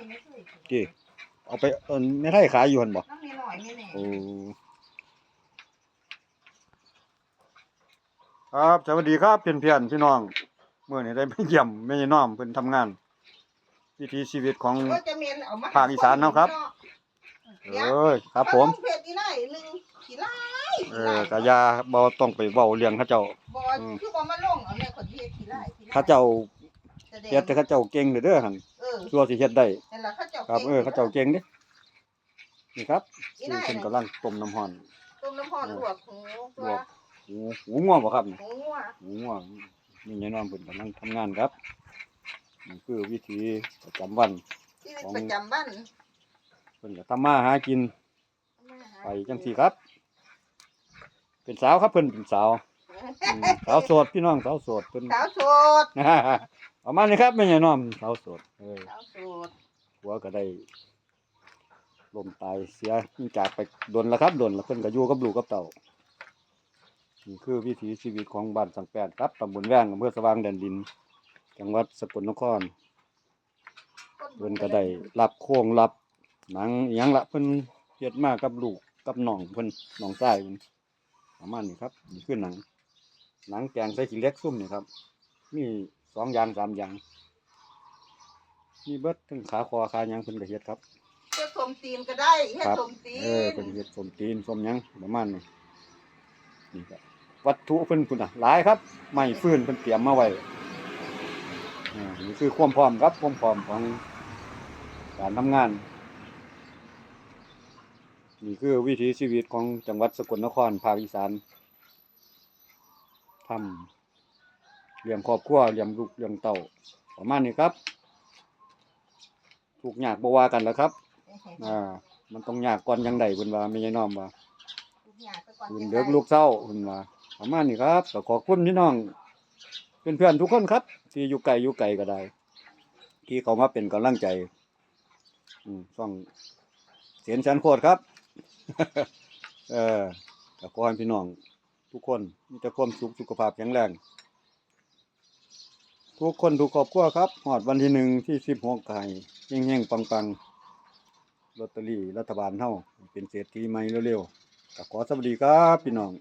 สิไม่เคยจีเอาไปเออไม่ได้ขายอยู่หั่นบ่น้ำมีหน่อยนี่แน่โอ้ครับสวัสดีครับเพื่อนๆพี่น้องเมื่อนี้ได้ไปเยี่ยมแม่ยายน้อมเพิ่นทำงาน วิถีชีวิตของ ก็จะเมนเอามาภาคอีสานเนาะครับ เอ้ยครับ ผมเพจอีไล่หนึ่งขี้ไล่เออกะยาบ่ต้องไปเว้าเรื่องเขาเจ้า บอคือบ่มาลงเอาเนี่ยคนที่เฮ็ดขี้ไล่ขี้ไล่เขาเจ้าแสดงเฮ็ดแต่เขาเจ้าเก่งเด้อเด้อหั่นเออตัวสิเฮ็ดได้ ครับ เออเขาเจ้าเก่งเด้นี่ครับอีซึ่งไล่เพิ่นน่ะกำลังต้มน้ำร้อน ต้มน้ำร้อนลวกหูตัวลวก หูหูง่วงบ่ครับนี่หูงัวหูง่วงนี่ยายน้อมเพิ่นกำลังทำงานครับนี่คือวิธีประจำวันชีวิตประจำวันเพิ่นก็ทำมาหากินไปจังซี่ครับ เป็นสาวครับเพิ่นเป็นสาวอืมสาวโสดพี่น้องสาวโสดเพิ่น สาวโสด เอามานี่ครับแม่ยายน้อมสาวโสดเออสาวโสด ผัวก็ได้ลมตายเสียจากไปดนแล้วครับดนแล้วเพิ่นก็อยู่กับลูกกับเต่านี่คือวิถีชีวิตของบ้านสังแปดครับตำบลแว้งอำเภอสว่างแดนดิน จังหวัดสกลนครเพิ่นก็ได้รับโค้งรับหนังอหยังละเพิ่นเฮ็ดมากับลูกกับน้องเพิ่นน้องชายเพิ่นประมาณนี้ครับนี่คือหนัง หนังแกงใส่ขี้เล็กซุ่มนี่ครับ มีสองอย่างสามอย่าง มีเบิดทั้งขาคอขาหยังเพิ่นก็เฮ็ดครับ เฮ็ดสมตีนก็ได้เฮ็ดครับ สมตีเออเป็นเห็ดสมตีนสมหยังประมาณนี้นี่ครับวัตถุเพิ่นพุ่นน่ะหลายครับไม้ฟืนเพิ่นเตรียมมาไว้อ่านี่คือความพร้อมครับความพร้อมของการทำงาน นี่คือวิถีชีวิตของจังหวัดสกลนครภาคอีสานทำเลี้ยงครอบครัวเลี้ยงลูกเลี้ยงเต้าประมาณนี้ครับ ทุกข์ยากบ่ว่ากันแล้วครับ อ่า มันต้องยากก่อนยังไดเพิ่นว่าไม่ใช่น้อมว่าทุกอย่างไปก่อนเพิ่นจะเด็กได้ลูกเศร้าเพิ่นว่าประมาณนี้ครับก็ขอบคุณพี่น้องเพื่อนๆทุกคนครับ ที่อยู่ไกลอยู่ไกลก็ได้ ที่เขามาเป็นกำลังใจ อืมช่องเสียนชันโคตรครับ เออก็ขอให้พี่น้องทุกคนมีแต่ความสุขสุขภาพแข็งแรง ทุกคนทุกครอบครัวครับหอดวันที่หนึ่งที่สิบหกไก่เฮงๆปังๆลอตเตอรี่รัฐบาลเท่าเป็นเศรษฐีใหม่เร็วๆก็ขอสวัสดีครับพี่น้อง